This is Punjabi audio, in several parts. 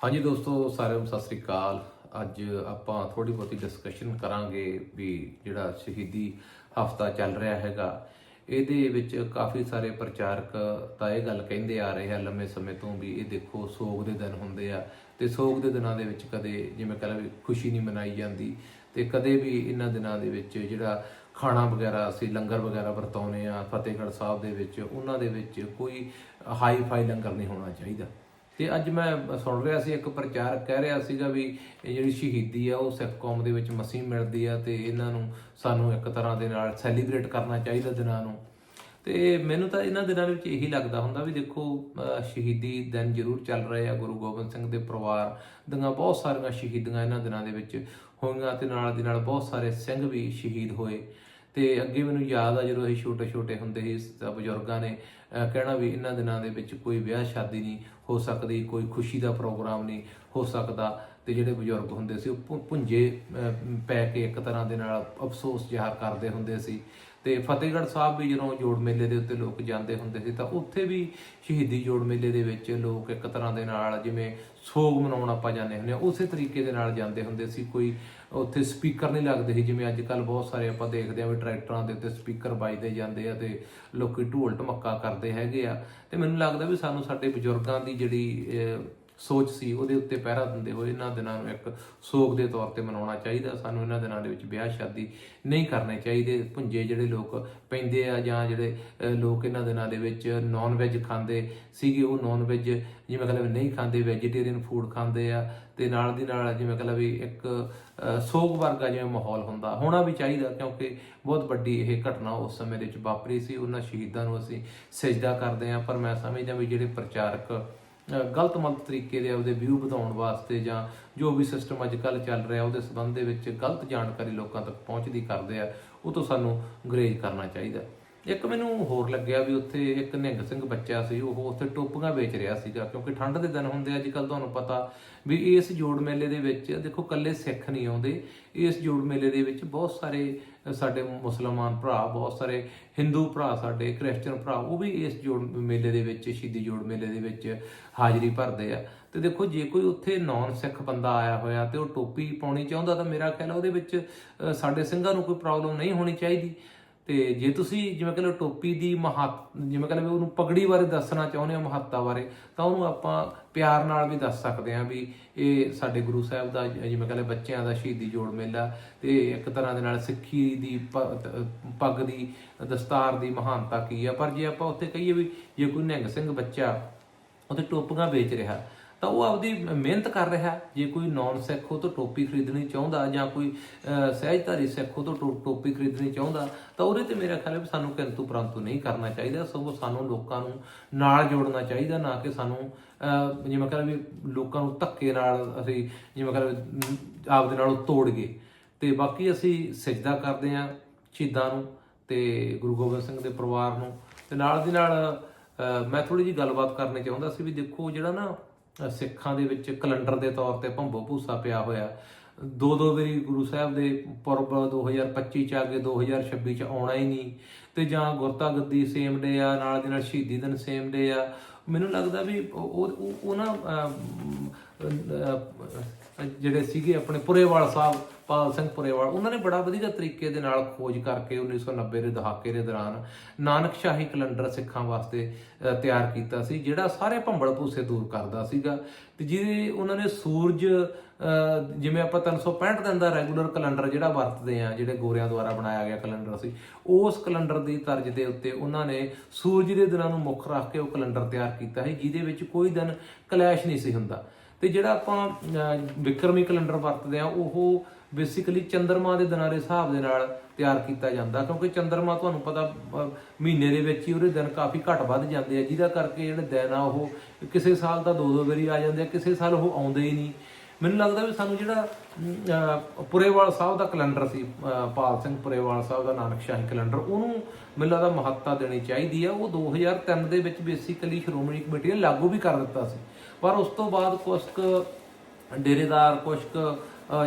ਹਾਂਜੀ ਦੋਸਤੋ, ਸਾਰਿਆਂ ਨੂੰ ਸਤਿ ਸ੍ਰੀ ਅਕਾਲ। ਅੱਜ ਆਪਾਂ ਥੋੜੀ ਬਹੁਤੀ ਡਿਸਕਸ਼ਨ ਕਰਾਂਗੇ ਵੀ ਜਿਹੜਾ ਸ਼ਹੀਦੀ ਹਫਤਾ ਚੱਲ ਰਿਹਾ ਹੈਗਾ, ਇਹਦੇ ਵਿੱਚ ਕਾਫੀ ਸਾਰੇ ਪ੍ਰਚਾਰਕ ਤਾਂ ਇਹ ਗੱਲ ਕਹਿੰਦੇ ਆ ਰਹੇ ਆ, ਲੰਮੇ ਸਮੇਂ ਤੋਂ ਵੀ ਇਹ ਦੇਖੋ ਸੋਗ ਦੇ ਦਿਨ ਹੁੰਦੇ ਆ ਤੇ ਸੋਗ ਦੇ ਦਿਨਾਂ ਦੇ ਵਿੱਚ ਕਦੇ ਜਿਵੇਂ ਕਹਿੰਦਾ ਵੀ ਖੁਸ਼ੀ ਨਹੀਂ ਮਨਾਈ ਜਾਂਦੀ ਤੇ ਕਦੇ ਵੀ ਇਹਨਾਂ ਦਿਨਾਂ ਦੇ ਵਿੱਚ ਜਿਹੜਾ ਖਾਣਾ ਵਗੈਰਾ ਅਸੀਂ ਲੰਗਰ ਵਗੈਰਾ ਵਰਤਾਉਨੇ ਆ, ਫਤਿਹਗੜ੍ਹ ਸਾਹਿਬ ਦੇ ਵਿੱਚ, ਉਹਨਾਂ ਦੇ ਵਿੱਚ ਕੋਈ ਹਾਈ ਫਾਈ ਲੰਗਰ ਨਹੀਂ ਹੋਣਾ ਚਾਹੀਦਾ। ਤੇ ਅੱਜ ਮੈਂ ਸੁਣ ਰਿਹਾ ਸੀ, ਇੱਕ ਪ੍ਰਚਾਰਕ ਕਹਿ ਰਿਹਾ ਸੀਗਾ ਵੀ ਇਹ ਜਿਹੜੀ ਸ਼ਹੀਦੀ ਆ, ਉਹ ਸਿੱਖ ਕੌਮ ਦੇ ਵਿੱਚ ਮਸੀਹ ਮਿਲਦੀ ਆ ਤੇ ਇਹਨਾਂ ਨੂੰ ਸਾਨੂੰ ਇੱਕ ਤਰ੍ਹਾਂ ਦੇ ਨਾਲ ਸੈਲੀਬ੍ਰੇਟ ਕਰਨਾ ਚਾਹੀਦਾ ਦਿਨਾਂ ਨੂੰ। ਤੇ ਮੈਨੂੰ ਤਾਂ ਇਹਨਾਂ ਦਿਨਾਂ ਵਿੱਚ ਇਹੀ ਲੱਗਦਾ ਹੁੰਦਾ ਵੀ ਦੇਖੋ ਸ਼ਹੀਦੀ ਦਿਨ ਜ਼ਰੂਰ ਚੱਲ ਰਹੇ ਆ, ਗੁਰੂ ਗੋਬਿੰਦ ਸਿੰਘ ਦੇ ਪਰਿਵਾਰ ਦੀਆਂ ਬਹੁਤ ਸਾਰੀਆਂ ਸ਼ਹੀਦੀਆਂ ਇਹਨਾਂ ਦਿਨਾਂ ਦੇ ਵਿੱਚ ਹੋਈਆਂ ਤੇ ਨਾਲ ਦੀ ਨਾਲ ਬਹੁਤ ਸਾਰੇ ਸਿੰਘ ਵੀ ਸ਼ਹੀਦ ਹੋਏ। ਤੇ ਅੱਗੇ ਮੈਨੂੰ ਯਾਦ ਆ ਜਦੋਂ ਅਸੀਂ ਛੋਟੇ ਛੋਟੇ ਹੁੰਦੇ ਸੀ ਤਾਂ ਬਜ਼ੁਰਗਾਂ ਨੇ ਕਹਿਣਾ ਵੀ ਇਹਨਾਂ ਦਿਨਾਂ ਦੇ ਵਿੱਚ ਕੋਈ ਵਿਆਹ ਸ਼ਾਦੀ ਨਹੀਂ ਹੋ ਸਕਦੀ, ਕੋਈ ਖੁਸ਼ੀ ਦਾ ਪ੍ਰੋਗਰਾਮ ਨਹੀਂ ਹੋ ਸਕਦਾ। ਤੇ ਜਿਹੜੇ ਬਜ਼ੁਰਗ ਹੁੰਦੇ ਸੀ, ਉਹ ਭੁ- ਭੁੰਜੇ ਪੈ ਕੇ ਇੱਕ ਤਰ੍ਹਾਂ ਦੇ ਨਾਲ ਅਫਸੋਸ ਜ਼ਾਹਰ ਕਰਦੇ ਹੁੰਦੇ ਸੀ। ਤੇ ਫਤਿਹਗੜ੍ਹ ਸਾਹਿਬ ਵੀ ਜਦੋਂ ਜੋੜ ਮੇਲੇ ਦੇ ਉੱਤੇ ਲੋਕ ਜਾਂਦੇ ਹੁੰਦੇ ਸੀ ਤਾਂ ਉੱਥੇ ਵੀ ਸ਼ਹੀਦੀ ਜੋੜ ਮੇਲੇ ਦੇ ਵਿੱਚ ਲੋਕ ਇੱਕ ਤਰ੍ਹਾਂ ਦੇ ਨਾਲ ਜਿਵੇਂ ਸੋਗ ਮਨਾਉਣ ਆਪਾਂ ਜਾਂਦੇ ਹੁੰਦੇ ਆ ਉਸੇ ਤਰੀਕੇ ਦੇ ਨਾਲ ਜਾਂਦੇ ਹੁੰਦੇ ਸੀ। ਕੋਈ ਉੱਥੇ ਸਪੀਕਰ ਨਹੀਂ ਲੱਗਦੇ ਸੀ, ਜਿਵੇਂ ਅੱਜ ਕੱਲ ਬਹੁਤ ਸਾਰੇ ਆਪਾਂ ਦੇਖਦੇ ਆ ਵੀ ਟਰੈਕਟਰਾਂ ਦੇ ਉੱਤੇ ਸਪੀਕਰ ਵੱਜਦੇ ਜਾਂਦੇ ਆ ਤੇ ਲੋਕੀ ਢੋਲ ਢਮੱਕਾ ਕਰਦੇ ਹੈਗੇ ਆ। ਤੇ ਮੈਨੂੰ ਲੱਗਦਾ ਵੀ ਸਾਨੂੰ ਸਾਡੇ ਬਜ਼ੁਰਗਾਂ ਦੀ ਜਿਹੜੀ ਸੋਚ ਸੀ, ਉਹਦੇ ਉੱਤੇ ਪਹਿਰਾ ਦਿੰਦੇ ਹੋਏ ਇਹਨਾਂ ਦਿਨਾਂ ਨੂੰ ਇੱਕ ਸੋਗ ਦੇ ਤੌਰ ਤੇ ਮਨਾਉਣਾ ਚਾਹੀਦਾ, ਸਾਨੂੰ ਇਹਨਾਂ ਦਿਨਾਂ ਦੇ ਵਿੱਚ ਵਿਆਹ ਸ਼ਾਦੀ ਨਹੀਂ ਕਰਨੇ ਚਾਹੀਦੇ, ਭੁੰਜੇ ਜਿਹੜੇ ਲੋਕ ਪੈਂਦੇ ਆ ਜਾਂ ਜਿਹੜੇ ਲੋਕ ਇਹਨਾਂ ਦਿਨਾਂ ਦੇ ਵਿੱਚ ਨਾਨ ਵੈਜ ਖਾਂਦੇ ਸੀਗੇ, ਉਹ ਨਾਨ ਵੈਜ ਜਿਵੇਂ ਕਹਿੰਦਾ ਵੀ ਨਹੀਂ ਖਾਂਦੇ ਵੈਜੀਟੇਰੀਅਨ ਫੂਡ ਖਾਂਦੇ ਆ ਤੇ ਨਾਲ ਦੀ ਨਾਲ ਜਿਵੇਂ ਕਹਿੰਦਾ ਵੀ ਇੱਕ ਸੋਗ ਵਰਗਾ ਜਿਵੇਂ ਮਾਹੌਲ ਹੁੰਦਾ, ਹੋਣਾ ਵੀ ਚਾਹੀਦਾ ਕਿਉਂਕਿ ਬਹੁਤ ਵੱਡੀ ਇਹ ਘਟਨਾ ਉਸ ਸਮੇਂ ਦੇ ਵਿੱਚ ਵਾਪਰੀ ਸੀ, ਉਹਨਾਂ ਸ਼ਹੀਦਾਂ ਨੂੰ ਅਸੀਂ ਸਜਦਾ ਕਰਦੇ ਆ, ਪਰ ਮੈਂ ਸਮਝਦਾ ਵੀ ਜਿਹੜੇ ਪ੍ਰਚਾਰਕ ਅਹ ਤਰੀਕੇ ਦੇ ਆਪਦੇ ਵਿਊ ਵਧਾਉਣ ਵਾਸਤੇ ਜਾਂ ਜੋ ਵੀ ਸਿਸਟਮ ਅੱਜ ਕੱਲ ਚੱਲ ਰਿਹਾ ਉਹਦੇ ਸੰਬੰਧ ਦੇ ਵਿੱਚ ਗਲਤ ਜਾਣਕਾਰੀ ਲੋਕਾਂ ਤੱਕ ਪਹੁੰਚਦੀ ਕਰਦੇ ਆ, ਉਹ ਤੋਂ ਸਾਨੂੰ ਗਰੇਜ ਕਰਨਾ ਚਾਹੀਦਾ। ਇੱਕ ਮੈਨੂੰ ਹੋਰ ਲੱਗਿਆ ਵੀ ਉੱਥੇ ਇੱਕ ਨਿੰਗ ਸਿੰਘ ਬੱਚਾ ਸੀ, ਉਹ ਉੱਥੇ ਟੋਪੀਆਂ ਵੇਚ ਰਿਹਾ ਸੀਗਾ, ਕਿਉਂਕਿ ਠੰਡ ਦੇ ਦਿਨ ਹੁੰਦੇ ਅੱਜ ਕੱਲ ਤੁਹਾਨੂੰ ਪਤਾ ਵੀ ਇਸ ਜੋੜ ਮੇਲੇ ਦੇ ਵਿੱਚ, ਦੇਖੋ ਕੱਲੇ ਸਿੱਖ ਨਹੀਂ ਆਉਂਦੇ, ਇਸ ਜੋੜ ਮੇਲੇ ਦੇ ਵਿੱਚ ਬਹੁਤ ਸਾਰੇ ਸਾਡੇ ਮੁਸਲਮਾਨ ਭਰਾ, ਬਹੁਤ ਸਾਰੇ ਹਿੰਦੂ ਭਰਾ ਸਾਡੇ ਕ੍ਰਿਸਚੀਅਨ ਭਰਾ, ਉਹ ਵੀ ਇਸ ਜੋੜ ਮੇਲੇ ਦੇ ਵਿੱਚ, ਸ਼ਹੀਦੀ ਜੋੜ ਮੇਲੇ ਦੇ ਵਿੱਚ ਹਾਜ਼ਰੀ ਭਰਦੇ ਆ। ਤੇ ਦੇਖੋ, ਜੇ ਕੋਈ ਉੱਥੇ ਨਾਨ ਸਿੱਖ ਬੰਦਾ ਆਇਆ ਹੋਇਆ ਤੇ ਉਹ ਟੋਪੀ ਪਾਉਣੀ ਚਾਹੁੰਦਾ, ਤਾਂ ਮੇਰਾ ਖਿਆਲ ਉਹਦੇ ਵਿੱਚ ਸਾਡੇ ਸਿੰਘਾਂ ਨੂੰ ਕੋਈ ਪ੍ਰੋਬਲਮ ਨਹੀਂ ਹੋਣੀ ਚਾਹੀਦੀ। ਤੇ ਜੇ ਤੁਸੀਂ ਜਿਵੇਂ ਕਹਿੰਦੇ ਟੋਪੀ ਦੀ ਮਹੱਤ, ਜਿਵੇਂ ਕਹਿੰਦੇ ਵੀ ਉਹਨੂੰ ਪਗੜੀ ਬਾਰੇ ਦੱਸਣਾ ਚਾਹੁੰਦੇ ਹੋ ਮਹੱਤਤਾ ਬਾਰੇ, ਤਾਂ ਉਹਨੂੰ ਆਪਾਂ ਪਿਆਰ ਨਾਲ ਵੀ ਦੱਸ ਸਕਦੇ ਹਾਂ ਵੀ ਇਹ ਸਾਡੇ ਗੁਰੂ ਸਾਹਿਬ ਦਾ ਜ- ਜਿਵੇਂ ਕਹਿੰਦੇ ਬੱਚਿਆਂ ਦਾ ਸ਼ਹੀਦੀ ਜੋੜ ਮੇਲਾ ਤੇ ਇੱਕ ਤਰ੍ਹਾਂ ਦੇ ਨਾਲ ਸਿੱਖੀ ਦੀ ਪੱਗ ਦੀ ਦਸਤਾਰ ਦੀ ਮਹਾਨਤਾ ਕੀ ਆ। ਪਰ ਜੇ ਆਪਾਂ ਉੱਥੇ ਕਹੀਏ ਵੀ ਜੇ ਕੋਈ ਨਿਹੰਗ ਸਿੰਘ ਬੱਚਾ ਉੱਥੇ ਟੋਪੀਆਂ ਵੇਚ ਰਿਹਾ ਤਾਂ ਉਹ ਆਪਦੀ ਮਿਹਨਤ ਕਰ ਰਿਹਾ। ਜੇ ਕੋਈ ਨੌਨ ਸਿੱਖ ਉਹ ਤੋਂ ਟੋਪੀ ਖਰੀਦਣੀ ਚਾਹੁੰਦਾ ਜਾਂ ਕੋਈ ਸਹਿਜਧਾਰੀ ਸਿੱਖ ਉਹ ਤੋਂ ਟੋ- ਟੋਪੀ ਖਰੀਦਣੀ ਚਾਹੁੰਦਾ ਤਾਂ ਉਹਦੇ ਤੇ ਮੇਰਾ ਖਿਆਲ ਹੈ ਵੀ ਸਾਨੂੰ ਕਿੰਤੂ ਪਰੰਤੂ ਨਹੀਂ ਕਰਨਾ ਚਾਹੀਦਾ। ਸਗੋਂ ਸਾਨੂੰ ਲੋਕਾਂ ਨੂੰ ਨਾਲ ਜੋੜਨਾ ਚਾਹੀਦਾ ਨਾ ਕਿ ਸਾਨੂੰ ਅਹ, ਜਿਵੇਂ ਕਹਿੰਦਾ ਵੀ ਲੋਕਾਂ ਨੂੰ ਧੱਕੇ ਨਾਲ ਅਸੀਂ ਜਿਵੇਂ ਕਹਿੰਦਾ ਆਪਦੇ ਨਾਲੋਂ ਤੋੜ ਗਏ। ਤੇ ਬਾਕੀ ਅਸੀਂ ਸਜਦਾ ਕਰਦੇ ਹਾਂ ਸ਼ਹੀਦਾਂ ਨੂੰ ਤੇ ਗੁਰੂ ਗੋਬਿੰਦ ਸਿੰਘ ਦੇ ਪਰਿਵਾਰ ਨੂੰ। ਤੇ ਨਾਲ ਦੀ ਨਾਲ ਮੈਂ ਥੋੜੀ ਜੀ ਗੱਲਬਾਤ ਕਰਨੀ ਚਾਹੁੰਦਾ ਸੀ ਵੀ ਦੇਖੋ ਜਿਹੜਾ ਨਾ ਸਿੱਖਾਂ ਦੇ ਵਿੱਚ ਕੈਲੰਡਰ ਦੇ ਤੌਰ ਤੇ ਭੰਬੋ ਭੂਸਾ ਪਿਆ ਹੋਇਆ। ਦੋ ਦੋ ਵਾਰੀ ਗੁਰੂ ਸਾਹਿਬ ਦੇ ਪੁਰਬ 2025 ਚ ਆ ਕੇ 2026 ਚ ਆਉਣਾ ਹੀ ਨਹੀਂ। ਤੇ ਜਾਂ ਗੁਰਤਾ ਗੱਦੀ ਸੇਮ ਡੇ ਆ, ਨਾਲ ਦੀ ਨਾਲ ਸ਼ਹੀਦੀ ਦਿਨ ਸੇਮ ਡੇ ਆ। ਮੈਨੂੰ ਲੱਗਦਾ ਵੀ ਉਹ, ਉਹ- ਉਹ ਜਿਹੜੇ ਸੀਗੇ ਆਪਣੇ ਪੁਰੇਵਾਲ ਸਾਹਿਬ ਪਾਲ ਸਿੰਘ ਪੁਰੇਵਾਲ, ਉਹਨਾਂ ਨੇ ਬੜਾ ਵਧੀਆ ਤਰੀਕੇ ਦੇ ਨਾਲ ਖੋਜ ਕਰਕੇ 1990 ਦੇ ਦਹਾਕੇ ਦੇ ਦੌਰਾਨ ਨਾਨਕਸ਼ਾਹੀ ਕੈਲੰਡਰ ਸਿੱਖਾਂ ਵਾਸਤੇ ਤਿਆਰ ਕੀਤਾ ਸੀ, ਜਿਹੜਾ ਸਾਰੇ ਭੰਬਲ ਭੂਸੇ ਦੂਰ ਕਰਦਾ ਸੀਗਾ। ਤੇ ਜਿਹਦੇ ਉਹਨਾਂ ਨੇ ਸੂਰਜ ਜਿਵੇਂ ਆਪਾਂ 365 ਦਿਨ ਦਾ ਰੈਗੂਲਰ ਕੈਲੰਡਰ ਜਿਹੜਾ ਵਰਤਦੇ ਆ, ਜਿਹੜੇ ਗੋਰਿਆਂ ਦੁਆਰਾ ਬਣਾਇਆ ਗਿਆ ਕੈਲੰਡਰ ਸੀ, ਉਸ ਕੈਲੰਡਰ ਦੀ ਤਰਜ਼ ਦੇ ਉੱਤੇ ਉਹਨਾਂ ਨੇ ਸੂਰਜ ਦੇ ਦਿਨਾਂ ਨੂੰ ਮੁੱਖ ਰੱਖ ਕੇ ਉਹ ਕੈਲੰਡਰ ਤਿਆਰ ਕੀਤਾ ਸੀ, ਜਿਹਦੇ ਵਿੱਚ ਕੋਈ ਦਿਨ ਕਲੈਸ਼ ਨਹੀਂ ਸੀ ਹੁੰਦਾ। ਤੇ ਜਿਹੜਾ ਆਪਾਂ ਵਿਕਰਮੀ ਕੈਲੰਡਰ ਵਰਤਦੇ ਆ, ਉਹ ਬੇਸਿਕਲੀ ਚੰ드ਰਮਾ ਦੇ ਦਿਨਾਂ ਦੇ ਹਿਸਾਬ ਦੇ ਨਾਲ ਤਿਆਰ ਕੀਤਾ ਜਾਂਦਾ, ਕਿਉਂਕਿ ਚੰ드ਰਮਾ ਤੁਹਾਨੂੰ ਪਤਾ ਮਹੀਨੇ ਦੇ ਵਿੱਚ ਹੀ ਉਹਦੇ ਦਿਨ ਕਾਫੀ ਘੱਟ ਵੱਧ ਜਾਂਦੇ ਆ, ਜਿਹਦਾ ਕਰਕੇ ਜਿਹੜੇ ਦਿਨ ਆ ਉਹ ਕਿਸੇ ਸਾਲ ਤਾਂ ਦੋ ਦੋ ਵਾਰੀ ਆ ਜਾਂਦੇ ਆ, ਕਿਸੇ ਸਾਲ ਉਹ ਆਉਂਦੇ ਹੀ ਨਹੀਂ। ਮੈਨੂੰ ਲੱਗਦਾ ਵੀ ਸਾਨੂੰ ਜਿਹੜਾ ਪੁਰੇਵਾਲ ਸਾਹਿਬ ਦਾ ਕੈਲੰਡਰ ਸੀ ਪਾਲ ਸਿੰਘ ਪੁਰੇਵਾਲ ਸਾਹਿਬ ਦਾ ਨਾਨਕਸ਼ਾਹੀ ਕੈਲੰਡਰ, ਉਹਨੂੰ ਮੈਨੂੰ ਲੱਗਦਾ ਮਹੱਤਤਾ ਦੇਣੀ ਚਾਹੀਦੀ ਆ। ਉਹ 2003 ਦੇ ਵਿੱਚ ਬੇਸਿਕਲੀ ਸ਼੍ਰੋਮਣੀ ਕਮੇਟੀ ਨੇ ਲਾਗੂ ਵੀ ਕਰ ਦਿੱਤਾ ਸੀ। ਪਰ ਉਸ ਤੋਂ ਬਾਅਦ ਕੁਝ ਕੁ ਡੇਰੇਦਾਰ ਕੁਝ ਕੁ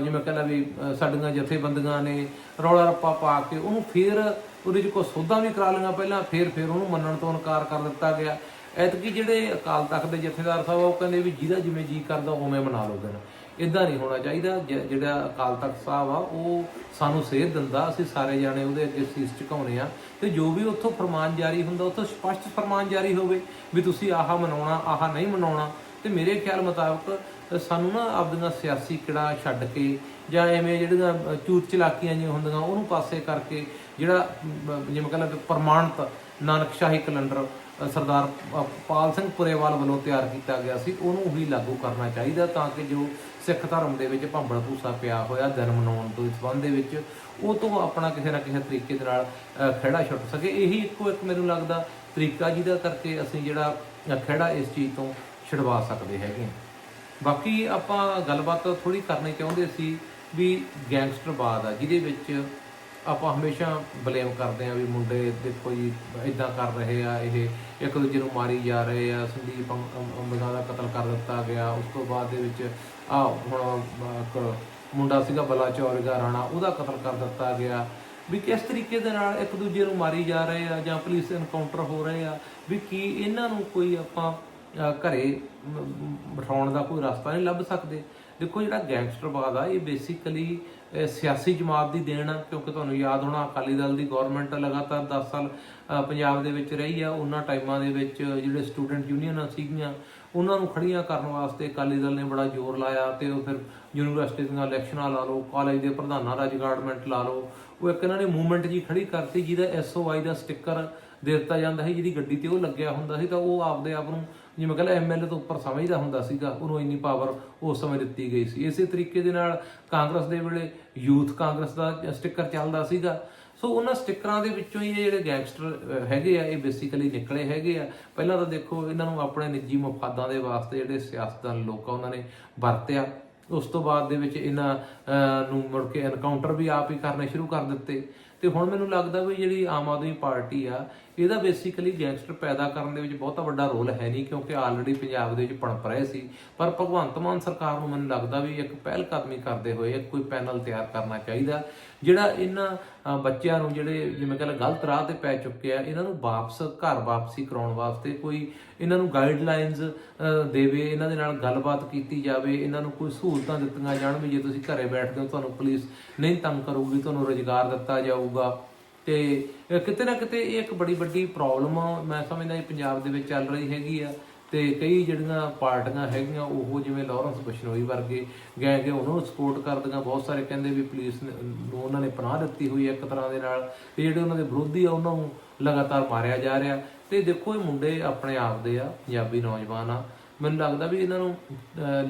ਜਿਵੇਂ ਕਹਿੰਦਾ ਵੀ ਸਾਡੀਆਂ ਜਥੇਬੰਦੀਆਂ ਨੇ ਰੌਲਾ ਰੱਪਾ ਪਾ ਕੇ ਉਹਨੂੰ ਫੇਰ ਉਹਦੇ 'ਚ ਕੁਝ ਸੋਧਾਂ ਵੀ ਕਰਾ ਲਈਆਂ ਪਹਿਲਾਂ ਫੇਰ ਫੇਰ ਉਹਨੂੰ ਮੰਨਣ ਤੋਂ ਇਨਕਾਰ ਕਰ ਦਿੱਤਾ ਗਿਆ। ਐਤਕੀ ਜਿਹੜੇ ਅਕਾਲ ਤਖਤ ਦੇ ਜਥੇਦਾਰ ਸਾਹਿਬ ਆ, ਉਹ ਕਹਿੰਦੇ ਵੀ ਜਿਹਦਾ ਜਿਵੇਂ ਜੀ ਕਰਦਾ ਉਵੇਂ ਮਨਾ ਲਓ ਦਿਨ ਇਦਾਂ ਨਹੀਂ ਹੋਣਾ ਚਾਹੀਦਾ। ਜ- ਜਿਹੜਾ ਅਕਾਲ ਤਖਤ ਸਾਹਿਬ ਆ ਉਹ ਸਾਨੂੰ ਸੇਧ ਦਿੰਦਾ ਅਸੀਂ ਸਾਰੇ ਜਾਣੇ ਉਹਦੇ ਅੱਗੇ ਸੀਸ ਝੁਕਾਉਨੇ ਆ। ਤੇ ਜੋ ਵੀ ਉੱਥੋਂ ਫਰਮਾਨ ਜਾਰੀ ਹੁੰਦਾ ਉੱਥੋਂ ਸਪਸ਼ਟ ਫਰਮਾਨ ਜਾਰੀ ਹੋਵੇ ਵੀ ਤੁਸੀਂ ਆਹ ਮਨਾਉਣਾ ਆਹ ਨਹੀਂ ਮਨਾਉਣਾ। ਤੇ ਮੇਰੇ ਖਿਆਲ ਮੁਤਾਬਕ ਸਾਨੂੰ ਨਾ ਆਪਦੀਆਂ ਸਿਆਸੀ ਕਿੜਾ ਛੱਡ ਕੇ ਜਾਂ ਐਵੇਂ ਜਿਹੜੀਆਂ ਅ, ਚੂਤ ਚਲਾਕੀਆਂ ਜਿਹੀਆਂ ਹੁੰਦੀਆਂ ਉਹਨੂੰ ਪਾਸੇ ਕਰਕੇ ਜਿਹੜਾ ਅਮ, ਜਿਵੇਂ ਕਹਿੰਦਾ ਵੀ ਪ੍ਰਮਾਣਿਤ ਨਾਨਕਸ਼ਾਹੀ ਕੈਲੰਡਰ ਸਰਦਾਰ ਪਾਲ ਸਿੰਘ ਪੁਰੇਵਾਲ ਵੱਲੋਂ ਤਿਆਰ ਕੀਤਾ ਗਿਆ ਸੀ ਉਹਨੂੰ ਹੀ ਲਾਗੂ ਕਰਨਾ ਚਾਹੀਦਾ ਤਾਂ ਕਿ ਜੋ ਸਿੱਖ ਧਰਮ ਦੇ ਵਿੱਚ ਭੰਬਲ ਭੂਸਾ ਪਿਆ ਹੋਇਆ ਦਿਨ ਮਨਾਉਣ ਤੋਂ ਸੰਬੰਧ ਦੇ ਵਿੱਚ ਉਹ ਤੋਂ ਆਪਣਾ ਕਿਸੇ ਨਾ ਕਿਸੇ ਤਰੀਕੇ ਦੇ ਨਾਲ ਅ, ਛੁੱਟ ਸਕੇ। ਇਹੀ ਇੱਕੋ ਇੱਕ ਮੈਨੂੰ ਲੱਗਦਾ ਤਰੀਕਾ ਜਿਹਦਾ ਕਰਕੇ ਅਸੀਂ ਜਿਹੜਾ ਅ, ਇਸ ਚੀਜ਼ ਤੋਂ ਛਡਵਾ ਸਕਦੇ ਹੈਗੇ ਹਾਂ ਬਾਕੀ ਆਪਾਂ ਗੱਲਬਾਤ ਥੋੜੀ ਕਰਨੀ ਚਾਹੁੰਦੇ ਸੀ ਵੀ ਗੈਂਗਸਟਰਵਾਦ ਆ, ਜਿਹਦੇ ਵਿੱਚ ਆਪਾਂ ਹਮੇਸ਼ਾ ਬਲੇਮ ਕਰਦੇ ਆ ਵੀ ਮੁੰਡੇ ਦੇਖੋ ਜੀ ਇਦਾਂ ਕਰ ਰਹੇ ਆ, ਇਹ ਇੱਕ ਦੂਜੇ ਨੂੰ ਮਾਰੀ ਜਾ ਰਹੇ ਆ, ਸੰਦੀਪ ਅੰਗ- ਅੰਗ- ਦਾ ਕਤਲ ਕਰ ਦਿੱਤਾ ਗਿਆ, ਉਸ ਤੋਂ ਬਾਅਦ ਦੇ ਵਿੱਚ ਆ ਹੁਣ ਮੁੰਡਾ ਸੀਗਾ ਬਲਾਚੌਰ ਰਾਣਾ, ਉਹਦਾ ਕਤਲ ਕਰ ਦਿੱਤਾ ਗਿਆ। ਵੀ ਕਿਸ ਤਰੀਕੇ ਦੇ ਨਾਲ ਇੱਕ ਦੂਜੇ ਨੂੰ ਮਾਰੀ ਜਾ ਰਹੇ ਆ ਜਾਂ ਪੁਲਿਸ ਐਨਕਾਊਂਟਰ ਹੋ ਰਹੇ ਆ, ਵੀ ਕੀ ਇਹਨਾਂ ਨੂੰ ਕੋਈ ਆਪਾਂ ਘਰੇ ਬਿਠਾਉਣ ਦਾ ਕੋਈ ਰਸਤਾ ਨਹੀਂ ਲੱਭ ਸਕਦੇ। ਦੇਖੋ ਜਿਹੜਾ ਗੈਂਗਸਟਰਵਾਦ ਆ, ਇਹ ਬੇਸਿਕਲੀ ਸਿਆਸੀ ਜਮਾਤ ਦੀ ਦੇਣ ਆ, ਕਿਉਂਕਿ ਤੁਹਾਨੂੰ ਯਾਦ ਹੋਣਾ, ਅਕਾਲੀ ਦਲ ਦੀ ਗਵਰਨਮੈਂਟ ਲਗਾਤਾਰ 10 ਸਾਲ ਪੰਜਾਬ ਦੇ ਵਿੱਚ ਰਹੀ ਆ। ਉਹਨਾਂ ਟਾਈਮਾਂ ਦੇ ਵਿੱਚ ਜਿਹੜੇ ਸਟੂਡੈਂਟ ਯੂਨੀਅਨਾਂ ਸੀਗੀਆਂ, ਉਹਨਾਂ ਨੂੰ ਖੜੀਆਂ ਕਰਨ ਵਾਸਤੇ ਅਕਾਲੀ ਦਲ ਨੇ ਬੜਾ ਜ਼ੋਰ ਲਾਇਆ ਤੇ ਉਹ ਫਿਰ ਯੂਨੀਵਰਸਿਟੀ ਦੀਆਂ ਇਲੈਕਸ਼ਨਾਂ ਲਾ ਲਓ ਕਾਲਜ ਦੇ ਪ੍ਰਧਾਨਾਂ ਦਾ ਜਗਾੜਮੈਂਟ ਲਾ ਲਓ। ਉਹ ਇੱਕ ਇਹਨਾਂ ਨੇ ਮੂਵਮੈਂਟ ਜੀ ਖੜੀ ਕਰਤੀ, ਜਿਹਦਾ ਐਸਓਆਈ ਦਾ ਸਟicker ਦੇ ਦਿੱਤਾ ਜਾਂਦਾ ਸੀ, ਜਿਹਦੀ ਗੱਡੀ ਤੇ ਉਹ ਲੱਗਿਆ ਹੁੰਦਾ ਸੀ, ਤਾਂ ਉਹ ਆਪਦੇ ਆਪ ਨੂੰ ਜਿਵੇਂ ਕਹਿੰਦਾ ਐਮਐਲਏ ਤੋਂ ਉੱਪਰ ਸਮਝਦਾ ਹੁੰਦਾ ਸੀਗਾ, ਉਹਨੂੰ ਇੰਨੀ ਪਾਵਰ ਉਸ ਸਮੇਂ ਦਿੱਤੀ ਗਈ ਸੀ। ਇਸੇ ਤਰੀਕੇ ਦੇ ਨਾਲ ਕਾਂਗਰਸ ਦੇ ਵੇਲੇ ਯੂਥ ਕਾਂਗਰਸ ਦਾ ਸਟicker ਚੱਲਦਾ ਸੀਗਾ। ਸੋ ਉਹਨਾਂ ਸਟickਰਾਂ ਦੇ ਵਿੱਚੋਂ ਹੀ ਇਹ ਜਿਹੜੇ ਗੈਂਗਸਟਰ ਹੈਗੇ ਆ, ਇਹ ਬੇਸਿਕਲੀ ਨਿਕਲੇ ਹੈਗੇ ਆ। ਪਹਿਲਾਂ ਤਾਂ ਦੇਖੋ, ਇਹਨਾਂ ਨੂੰ ਆਪਣੇ ਨਿੱਜੀ ਮਫਾਦਾਂ ਦੇ ਵਾਸਤੇ ਜਿਹੜੇ ਸਿਆਸਤਦਾਨ ਲੋਕ ਆ ਉਹਨਾਂ ਨੇ ਵਰਤਿਆ। ਉਸ ਤੋਂ ਬਾਅਦ ਦੇ ਵਿੱਚ ਇਹਨਾਂ ਨੂੰ ਮੁੜ ਕੇ ਐਨਕਾਊਂਟਰ ਵੀ ਆਪ ਹੀ ਕਰਨੇ ਸ਼ੁਰੂ ਕਰ ਦਿੱਤੇ। ਤੇ ਹੁਣ ਮੈਨੂੰ ਲੱਗਦਾ ਵੀ ਜਿਹੜੀ ਆਮ ਆਦਮੀ ਪਾਰਟੀ ਆ, ਇਹਦਾ ਬੇਸਿਕਲੀ ਗੈਂਗਸਟਰ ਪੈਦਾ ਕਰਨ ਦੇ ਵਿੱਚ ਬਹੁਤਾ ਵੱਡਾ ਰੋਲ ਹੈ ਨਹੀਂ, ਕਿਉਂਕਿ ਆਲਰੇਡੀ ਪੰਜਾਬ ਦੇ ਵਿੱਚ ਪਣਪ ਰਹੇ ਸੀ। ਪਰ ਭਗਵੰਤ ਮਾਨ ਸਰਕਾਰ ਨੂੰ ਮੈਨੂੰ ਲੱਗਦਾ ਵੀ ਇੱਕ ਪਹਿਲ ਕਦਮੀ ਕਰਦੇ ਹੋਏ ਕੋਈ ਪੈਨਲ ਤਿਆਰ ਕਰਨਾ ਚਾਹੀਦਾ। ਜਿਹੜਾ ਇਹਨਾਂ ਬੱਚਿਆਂ ਨੂੰ ਜਿਹੜੇ ਜਿਵੇਂ ਕਹਿੰਦਾ ਗਲਤ ਰਾਹ ਤੇ ਪੈ ਚੁੱਕੇ ਆ ਇਹਨਾਂ ਨੂੰ ਵਾਪਸ, ਘਰ ਵਾਪਸੀ ਕਰਾਉਣ ਵਾਸਤੇ ਕੋਈ ਇਹਨਾਂ ਨੂੰ ਗਾਈਡਲਾਈਨਸ ਦੇਵੇ, ਇਹਨਾਂ ਦੇ ਨਾਲ ਗੱਲਬਾਤ ਕੀਤੀ ਜਾਵੇ, ਇਹਨਾਂ ਨੂੰ ਕੋਈ ਸਹੂਲਤਾਂ ਦਿੱਤੀਆਂ ਜਾਣ ਵੀ ਜੇ ਤੁਸੀਂ ਘਰੇ ਬੈਠਦੇ ਹੋ, ਤੁਹਾਨੂੰ ਪੁਲਿਸ ਨਹੀਂ ਤੰਗ ਕਰੂਗੀ, ਤੁਹਾਨੂੰ ਰੋਜ਼ਗਾਰ ਦਿੱਤਾ ਜਾਊਗਾ। ਤੇ ਕਿਤੇ ਨਾ ਕਿਤੇ ਇਹ ਇੱਕ ਬੜੀ ਵੱਡੀ ਪ੍ਰੋਬਲਮ ਮੈਂ ਸਮਝਦਾ ਇਹ ਪੰਜਾਬ ਦੇ ਵਿੱਚ ਚੱਲ ਰਹੀ ਹੈਗੀ ਆ। ਤੇ ਕਈ ਜਿਹੜੀਆਂ ਪਾਰਟੀਆਂ ਹੈਗੀਆਂ, ਉਹ ਜਿਵੇਂ ਲਾਰੈਂਸ ਬਸ਼ਨੋਈ ਵਰਗੇ ਗਏ ਕਿ ਉਹਨਾਂ ਨੂੰ ਸਪੋਰਟ ਕਰਦੀਆਂ ਬਹੁਤ ਸਾਰੇ ਕਹਿੰਦੇ ਵੀ ਪੁਲਿਸ ਨੂੰ ਉਹਨਾਂ ਨੇ ਪਨਾਹ ਦਿੱਤੀ ਹੋਈ ਹੈ ਇੱਕ ਤਰ੍ਹਾਂ ਦੇ ਨਾਲ ਤੇ ਜਿਹੜੇ ਉਹਨਾਂ ਦੇ ਵਿਰੋਧੀ ਆ, ਉਹਨਾਂ ਨੂੰ ਲਗਾਤਾਰ ਮਾਰਿਆ ਜਾ ਰਿਹਾ। ਤੇ ਦੇਖੋ ਇਹ ਮੁੰਡੇ ਆਪਣੇ ਆਪ ਦੇ ਆ, ਪੰਜਾਬੀ ਨੌਜਵਾਨ ਆ। ਮੈਨੂੰ ਲੱਗਦਾ ਵੀ ਇਹਨਾਂ ਨੂੰ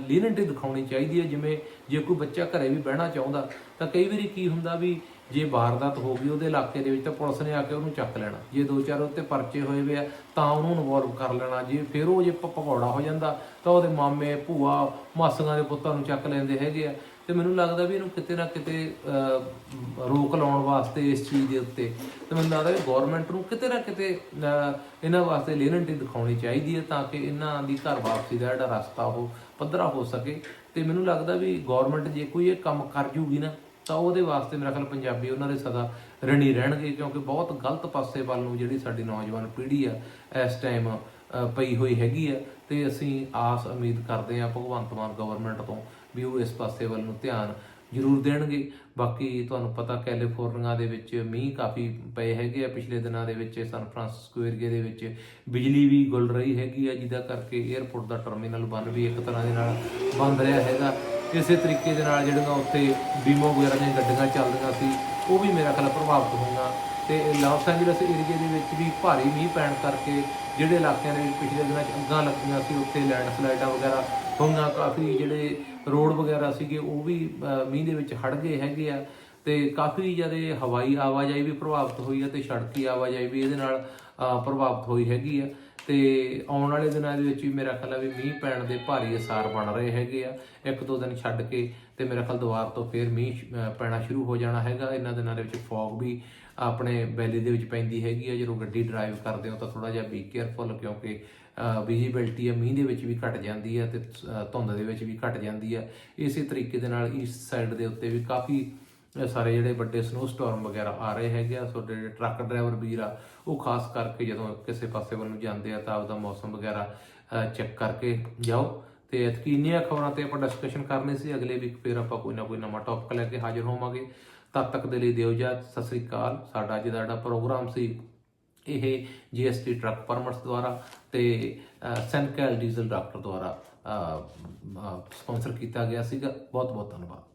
ਲੀਨੈਂਟੀ ਦਿਖਾਉਣੀ ਚਾਹੀਦੀ ਹੈ। ਜਿਵੇਂ ਜੇ ਕੋਈ ਬੱਚਾ ਘਰੇ ਵੀ ਬਹਿਣਾ ਚਾਹੁੰਦਾ, ਤਾਂ ਕਈ ਵਾਰੀ ਕੀ ਹੁੰਦਾ ਵੀ ਜੇ ਵਾਰਦਾਤ ਹੋ ਗਈ ਉਹਦੇ ਇਲਾਕੇ ਦੇ ਵਿੱਚ ਤਾਂ ਪੁਲਿਸ ਨੇ ਆ ਕੇ ਉਹਨੂੰ ਚੱਕ ਲੈਣਾ। ਜੇ ਦੋ ਚਾਰ ਉੱਤੇ ਪਰਚੇ ਹੋਏ ਵੇ ਆ, ਤਾਂ ਉਹਨੂੰ ਇਨਵੋਲਵ ਕਰ ਲੈਣਾ। ਜੇ ਫਿਰ ਉਹ ਜੇ ਪਕੌੜਾ ਹੋ ਜਾਂਦਾ, ਤਾਂ ਉਹਦੇ ਮਾਮੇ, ਭੂਆ, ਮਾਸੀਆਂ ਦੇ ਪੁੱਤਾਂ ਨੂੰ ਚੱਕ ਲੈਂਦੇ ਹੈਗੇ ਆ। ਤੇ ਮੈਨੂੰ ਲੱਗਦਾ ਵੀ ਇਹਨੂੰ ਕਿਤੇ ਨਾ ਕਿਤੇ ਰੋਕ ਲਾਉਣ ਵਾਸਤੇ ਇਸ ਚੀਜ਼ ਦੇ ਉੱਤੇ। ਤੇ ਮੈਨੂੰ ਲੱਗਦਾ ਵੀ ਗਵਰਨਮੈਂਟ ਨੂੰ ਕਿਤੇ ਨਾ ਕਿਤੇ ਇਹਨਾਂ ਵਾਸਤੇ ਲੀਨੈਂਟੀ ਦਿਖਾਉਣੀ ਚਾਹੀਦੀ ਹੈ ਤਾਂ ਕਿ ਇਹਨਾਂ ਦੀ ਘਰ ਵਾਪਸੀ ਦਾ ਜਿਹੜਾ ਰਸਤਾ ਉਹ ਪੱਧਰਾ ਹੋ ਸਕੇ। ਤੇ ਮੈਨੂੰ ਲੱਗਦਾ ਵੀ ਗਵਰਨਮੈਂਟ ਜੇ ਕੋਈ ਇਹ ਕੰਮ ਕਰ ਜੂਗੀ ਨਾ, ਤਾਂ ਉਹਦੇ ਵਾਸਤੇ ਮੇਰਾ ਖਿਆਲ ਪੰਜਾਬੀ ਉਹਨਾਂ ਦੇ ਸਦਾ ਰਣੀ ਰਹਿਣਗੇ, ਕਿਉਂਕਿ ਬਹੁਤ ਗਲਤ ਪਾਸੇ ਵੱਲ ਨੂੰ ਜਿਹੜੀ ਸਾਡੀ ਨੌਜਵਾਨ ਪੀੜ੍ਹੀ ਆ, ਇਸ ਟਾਈਮ ਪਈ ਹੋਈ ਹੈਗੀ ਆ। ਤੇ ਅਸੀਂ ਆਸ ਉਮੀਦ ਕਰਦੇ ਹਾਂ ਭਗਵੰਤ ਮਾਨ ਗਵਰਨਮੈਂਟ ਤੋਂ ਵੀ ਉਹ ਇਸ ਪਾਸੇ ਵੱਲ ਨੂੰ ਧਿਆਨ ਜ਼ਰੂਰ ਦੇਣਗੇ। ਬਾਕੀ ਤੁਹਾਨੂੰ ਪਤਾ ਕੈਲੀਫੋਰਨੀਆ ਦੇ ਵਿੱਚ ਮੀਂਹ ਕਾਫੀ ਪਏ ਹੈਗੇ ਆ ਪਿਛਲੇ ਦਿਨਾਂ ਦੇ ਵਿੱਚ, ਸਨ ਫਰਾਂਸਿਸਕੋ ਏਰੀਏ ਦੇ ਵਿੱਚ। ਬਿਜਲੀ ਵੀ ਗੁਲ ਰਹੀ ਹੈਗੀ ਆ, ਜਿਹਦਾ ਕਰਕੇ 에ਅਰਪੋਰਟ ਦਾ ਟਰਮੀਨਲ ਬਣ ਵੀ ਇੱਕ ਤਰ੍ਹਾਂ ਦੇ ਨਾਲ ਬੰਦ ਰਿਹਾ ਹੈਗਾ। ਇਸੇ ਤਰੀਕੇ ਦੇ ਨਾਲ ਜਿਹੜੀਆਂ ਉੱਥੇ ਬੀਮੋ ਵਗੈਰਾ ਦੀਆਂ ਗੱਡੀਆਂ ਚੱਲਦੀਆਂ ਸੀ, ਉਹ ਵੀ ਮੇਰਾ ਖਿਆਲ ਪ੍ਰਭਾਵਿਤ ਹੋਈਆਂ। ਤੇ ਲਾਸ ਐਂਜਲਸ ਏਰੀਏ ਦੇ ਵਿੱਚ ਵੀ ਭਾਰੀ ਮੀਂਹ ਪੈਣ ਕਰਕੇ ਜਿਹੜੇ ਇਲਾਕਿਆਂ ਦੇ ਵਿੱਚ ਪਿਛਲੇ ਦਿਨਾਂ 'ਚ ਅੱਗਾਂ ਲੱਗੀਆਂ ਸੀ, ਉੱਥੇ ਲੈਂਡਸਲਾਈਡਾਂ ਵਗੈਰਾ ਹੋਈਆਂ, ਕਾਫੀ ਜਿਹੜੇ ਰੋਡ ਵਗੈਰਾ ਸੀਗੇ, ਉਹ ਵੀ ਮੀਂਹ ਦੇ ਵਿੱਚ ਹੜ ਗਏ ਹੈਗੇ ਆ ਤੇ ਕਾਫੀ ਜ਼ਿਆਦਾ ਹਵਾਈ ਆਵਾਜਾਈ ਵੀ ਪ੍ਰਭਾਵਿਤ ਹੋਈ ਹੈ ਤੇ ਸੜਕੀ ਆਵਾਜਾਈ ਵੀ ਇਹਦੇ ਨਾਲ ਪ੍ਰਭਾਵਿਤ ਹੋਈ ਹੈਗੀ ਆ ਤੇ ਆਉਣ ਵਾਲੇ ਦਿਨਾਂ ਦੇ ਵਿੱਚ ਵੀ ਮੇਰਾ ਖਿਆਲ ਹੈ ਵੀ ਮੀਂਹ ਪੈਣ ਦੇ ਭਾਰੀ ਅਸਾਰ ਬਣ ਰਹੇ ਹੈਗੇ ਆ। ਇੱਕ ਦੋ ਦਿਨ ਛੱਡ ਕੇ ਤੇ ਮੇਰਾ ਖਿਆਲ ਦੁਬਾਰ ਤੋਂ ਫੇਰ ਮੀਂਹ ਪੈਣਾ ਸ਼ੁਰੂ ਹੋ ਜਾਣਾ ਹੈਗਾ। ਇਹਨਾਂ ਦਿਨਾਂ ਦੇ ਵਿੱਚ ਫੌਗ ਵੀ ਆਪਣੇ ਵੈਲੀ ਦੇ ਵਿੱਚ ਪੈਂਦੀ ਹੈਗੀ ਆ, ਜਦੋਂ ਗੱਡੀ ਡਰਾਈਵ ਕਰਦੇ ਹੋ ਤਾਂ ਥੋੜਾ ਜਿਹਾ ਬੀ ਕੇਅਰਫੁਲ ਕਿਉਂਕਿ ਵਿਜ਼ੀਬਿਲਟੀ ਆ, ਮੀਂਹ ਦੇ ਵਿੱਚ ਵੀ ਘਟ ਜਾਂਦੀ ਹੈ ਤੇ ਧੁੰਦ ਦੇ ਵਿੱਚ ਵੀ ਘਟ ਜਾਂਦੀ ਹੈ ਇਸੇ ਤਰੀਕੇ ਦੇ ਨਾਲ ਈਸਟ ਸਾਈਡ ਦੇ ਉੱਤੇ ਵੀ ਕਾਫੀ ਸਾਰੇ ਜਿਹੜੇ ਵੱਡੇ ਸਨੋ ਸਟਾਰਮ ਵਗੈਰਾ ਆ ਰਹੇ ਹੈਗੇ ਆ, ਤੁਹਾਡੇ ਜਿਹੜੇ ਟਰੱਕ ਡਰਾਈਵਰ ਵੀਰ ਆ, ਉਹ ਖਾਸ ਕਰਕੇ ਜਦੋਂ ਕਿਸੇ ਪਾਸੇ ਵੱਲ ਨੂੰ ਜਾਂਦੇ ਆ ਤਾਂ ਆਪਦਾ ਮੌਸਮ ਵਗੈਰਾ ਚੈੱਕ ਕਰਕੇ ਜਾਓ। ਤੇ ਇੰਨੀਆਂ ਖਬਰਾਂ ਤੇ ਆਪਾਂ ਡਿਸਕਸ਼ਨ ਕਰਨੀ ਸੀ, ਅਗਲੇ ਵੀਕ ਫਿਰ ਆਪਾਂ ਕੋਈ ਨਾ ਕੋਈ ਨਵਾਂ ਟੌਪਿਕ ਲੈ ਕੇ ਹਾਜ਼ਰ ਹੋਵਾਂਗੇ। ਤਦ ਤੱਕ ਦੇ ਲਈ ਦਿਓ ਇਜਾਜ਼ਤ ਸਤਿ ਸ੍ਰੀ ਅਕਾਲ। ਸਾਡਾ ਅੱਜ ਦਾ ਜਿਹੜਾ ਪ੍ਰੋਗਰਾਮ ਸੀ, ਇਹ ਜੀਐਸਟੀ ਟਰੱਕ ਪਰਮਿਟਸ ਦੁਆਰਾ ਤੇ ਸੈਨਕੈਲ ਡੀਜ਼ਲ ਡਾਕਟਰ ਦੁਆਰਾ ਸਪਾਂਸਰ ਕੀਤਾ ਗਿਆ ਸੀਗਾ। ਬਹੁਤ ਬਹੁਤ ਧੰਨਵਾਦ।